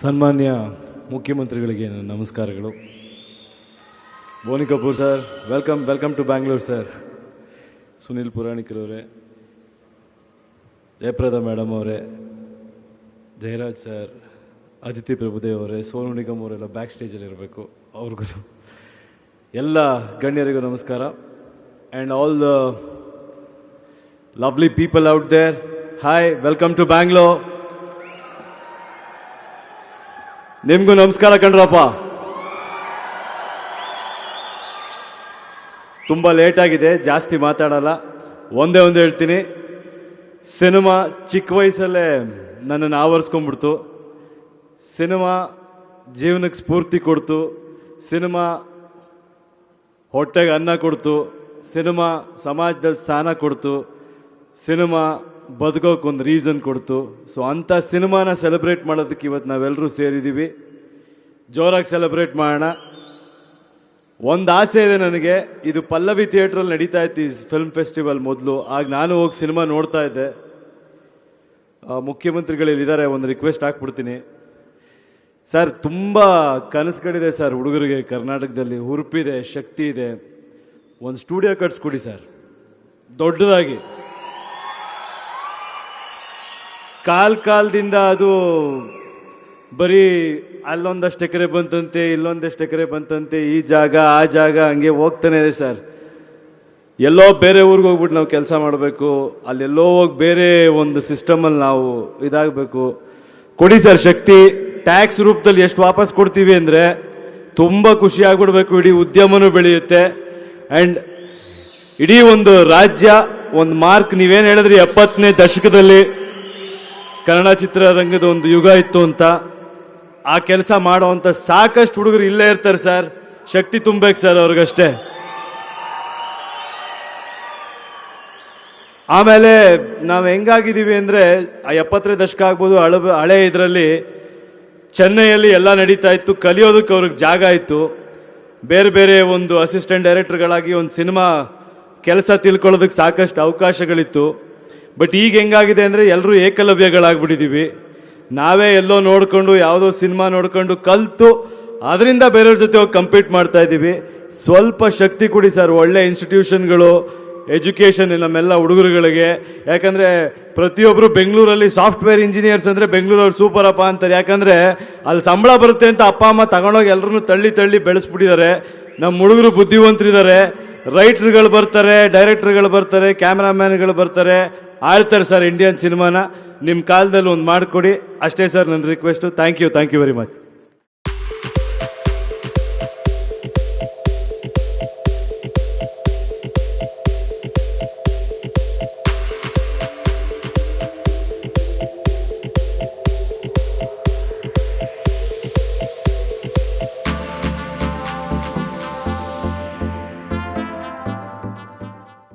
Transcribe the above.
ಸನ್ಮಾನ್ಯ ಮುಖ್ಯಮಂತ್ರಿಗಳಿಗೆ ನಮಸ್ಕಾರಗಳು. Boney Kapoor sir, welcome welcome to Bangalore sir. Sunil ಪುರಾಣಿಕರವರೇ, Jayaprada madam ಅವರೇ, ಜಯರಾಜ್ ಸರ್ ಅದಿತಿ ಪ್ರಭುದೇವ್ ಅವರೇ, ಸೋನು ನಿಗಮ್ ಅವರೆಲ್ಲ ಬ್ಯಾಕ್ ಸ್ಟೇಜಲ್ಲಿ ಇರಬೇಕು, ಅವ್ರಿಗೂ ಎಲ್ಲ ಗಣ್ಯರಿಗೂ ನಮಸ್ಕಾರ. And all the lovely people out there hi welcome to Bangalore ನಿಮ್ಗೂ ನಮಸ್ಕಾರ ಕಣ್ರಪ್ಪ. ತುಂಬ ಲೇಟ್ ಆಗಿದೆ, ಜಾಸ್ತಿ ಮಾತಾಡಲ್ಲ. ಒಂದೇ ಒಂದು ಹೇಳ್ತೀನಿ. ಸಿನಿಮಾ ಚಿಕ್ಕ ವಯಸ್ಸಲ್ಲೇ ನನ್ನನ್ನು ಆವರಿಸ್ಕೊಂಡ್ಬಿಡ್ತು. ಸಿನಿಮಾ ಜೀವನಕ್ಕೆ ಸ್ಫೂರ್ತಿ ಕೊಡ್ತು. ಸಿನಿಮಾ ಹೊಟ್ಟೆಗೆ ಅನ್ನ ಕೊಡ್ತು. ಸಿನಿಮಾ ಸಮಾಜದಲ್ಲಿ ಸ್ಥಾನ ಕೊಡ್ತು. ಸಿನಿಮಾ ಬದುಕೋಕೆ ಒಂದು ರೀಸನ್ ಕೊಡ್ತು. ಸೊ ಅಂಥ ಸಿನಿಮಾನ ಸೆಲೆಬ್ರೇಟ್ ಮಾಡೋದಕ್ಕೆ ಇವತ್ತು ನಾವೆಲ್ಲರೂ ಸೇರಿದ್ದೀವಿ ಜೋರಾಗಿ ಸೆಲೆಬ್ರೇಟ್ ಮಾಡೋಣ. ಒಂದು ಆಸೆ ಇದೆ ನನಗೆ. ಇದು ಪಲ್ಲವಿ ಥಿಯೇಟ್ರಲ್ಲಿ ನಡೀತಾ ಇತ್ತು ಈ ಫಿಲ್ಮ್ ಫೆಸ್ಟಿವಲ್ ಮೊದಲು. ಆಗ ನಾನು ಹೋಗಿ ಸಿನಿಮಾ ನೋಡ್ತಾ ಇದ್ದೆ. ಮುಖ್ಯಮಂತ್ರಿಗಳಿದ್ದಾರೆ ಒಂದು ರಿಕ್ವೆಸ್ಟ್ ಹಾಕ್ಬಿಡ್ತೀನಿ. ಸರ್, ತುಂಬ ಕನಸುಗಳಿದೆ ಸರ್ ಹುಡುಗರಿಗೆ ಕರ್ನಾಟಕದಲ್ಲಿ. ಹುರುಪಿದೆ, ಶಕ್ತಿ ಇದೆ. ಒಂದು ಸ್ಟುಡಿಯೋ ಕಟ್ಸ್ಕೊಡಿ ಸರ್. ದೊಡ್ಡದಾಗಿ. ಕಾಲ್ ಕಾಲದಿಂದ ಅದು ಬರೀ ಅಲ್ಲೊಂದಷ್ಟು ಎಕರೆ ಬಂತಂತೆ, ಇಲ್ಲೊಂದಷ್ಟು ಎಕರೆ ಬಂತಂತೆ, ಈ ಜಾಗ, ಆ ಜಾಗ ಹಂಗೆ ಹೋಗ್ತಾನೆ ಇದೆ ಸರ್. ಎಲ್ಲೋ ಬೇರೆ ಊರಿಗೆ ಹೋಗ್ಬಿಟ್ಟು ನಾವು ಕೆಲಸ ಮಾಡಬೇಕು, ಅಲ್ಲೆಲ್ಲೋ ಹೋಗಿ ಬೇರೆ ಒಂದು ಸಿಸ್ಟಮಲ್ಲಿ ನಾವು ಇದಾಗಬೇಕು. ಕೊಡಿ ಸರ್ ಶಕ್ತಿ, ಟ್ಯಾಕ್ಸ್ ರೂಪದಲ್ಲಿ ಎಷ್ಟು ವಾಪಸ್ ಕೊಡ್ತೀವಿ ಅಂದರೆ ತುಂಬ ಖುಷಿ ಆಗ್ಬಿಡ್ಬೇಕು, ಇಡೀ ಉದ್ಯಮನೂ ಬೆಳೆಯುತ್ತೆ. ಆ್ಯಂಡ್ ಇಡೀ ಒಂದು ರಾಜ್ಯ, ಒಂದು ಮಾರ್ಕ್ ನೀವೇನು ಹೇಳಿದ್ರಿ, ಎಪ್ಪತ್ತನೇ ದಶಕದಲ್ಲಿ ಕನ್ನಡ ಚಿತ್ರರಂಗದ ಒಂದು ಯುಗ ಇತ್ತು ಅಂತ. ಆ ಕೆಲಸ ಮಾಡುವಂಥ ಸಾಕಷ್ಟು ಹುಡುಗರು ಇಲ್ಲೇ ಇರ್ತಾರೆ ಸರ್. ಶಕ್ತಿ ತುಂಬಬೇಕು ಸರ್ ಅವ್ರಿಗಷ್ಟೇ. ಆಮೇಲೆ ನಾವು ಹೆಂಗಾಗಿದ್ದೀವಿ ಅಂದರೆ, ಆ ಎಪ್ಪತ್ತನೇ ದಶಕ ಆಗ್ಬೋದು ಹಳ ಹಳೆ ಇದರಲ್ಲಿ ಚೆನ್ನೈಯಲ್ಲಿ ಎಲ್ಲ ನಡೀತಾ ಇತ್ತು, ಕಲಿಯೋದಕ್ಕೆ ಅವ್ರಿಗೆ ಜಾಗ ಇತ್ತು. ಬೇರೆ ಬೇರೆ ಒಂದು ಅಸಿಸ್ಟೆಂಟ್ ಡೈರೆಕ್ಟರ್ಗಳಾಗಿ ಒಂದು ಸಿನಿಮಾ ಕೆಲಸ ತಿಳ್ಕೊಳ್ಳೋದಕ್ಕೆ ಸಾಕಷ್ಟು ಅವಕಾಶಗಳಿತ್ತು. ಬಟ್ ಈಗ ಹೆಂಗಾಗಿದೆ ಅಂದರೆ ಎಲ್ಲರೂ ಏಕಲವ್ಯಗಳಾಗ್ಬಿಟ್ಟಿದ್ದೀವಿ ನಾವೇ ಎಲ್ಲೋ ನೋಡಿಕೊಂಡು, ಯಾವುದೋ ಸಿನಿಮಾ ನೋಡ್ಕೊಂಡು ಕಲ್ತು, ಅದರಿಂದ ಬೇರೆಯವ್ರ ಜೊತೆ ಹೋಗಿ ಕಂಪೀಟ್ ಮಾಡ್ತಾ ಇದ್ದೀವಿ. ಸ್ವಲ್ಪ ಶಕ್ತಿ ಕೊಡಿ ಸರ್, ಒಳ್ಳೆ ಇನ್ಸ್ಟಿಟ್ಯೂಷನ್ಗಳು ಎಜುಕೇಷನ್ ನಮ್ಮೆಲ್ಲ ಹುಡುಗರುಗಳಿಗೆ. ಯಾಕಂದರೆ ಪ್ರತಿಯೊಬ್ಬರು ಬೆಂಗಳೂರಲ್ಲಿ ಸಾಫ್ಟ್ವೇರ್ ಇಂಜಿನಿಯರ್ಸ್ ಅಂದರೆ ಬೆಂಗಳೂರವ್ರು ಸೂಪರ್ ಅಪ್ಪ ಅಂತಾರೆ. ಯಾಕಂದರೆ ಅಲ್ಲಿ ಸಂಬಳ ಬರುತ್ತೆ ಅಂತ ಅಪ್ಪ, ಅಮ್ಮ ತಗೊಂಡೋಗಿ ಎಲ್ಲರೂ ತಳ್ಳಿ ತಳ್ಳಿ ಬೆಳೆಸ್ಬಿಟ್ಟಿದ್ದಾರೆ. ನಮ್ಮ ಹುಡುಗರು ಬುದ್ಧಿವಂತರಿದ್ದಾರೆ. ರೈಟ್ರ್ಗಳು ಬರ್ತಾರೆ ಡೈರೆಕ್ಟರ್ಗಳು ಬರ್ತಾರೆ ಕ್ಯಾಮ್ರಾಮ್ಯಾನ್ಗಳು ಬರ್ತಾರೆ. ಆಳ್ತಾರೆ ಸರ್ ಇಂಡಿಯನ್ ಸಿನಿಮಾನ ನಿಮ್ಮ ಕಾಲದಲ್ಲಿ ಒಂದು ಮಾಡಿಕೊಡಿ. ಅಷ್ಟೇ ಸರ್ ನನ್ನ request thank you thank you very much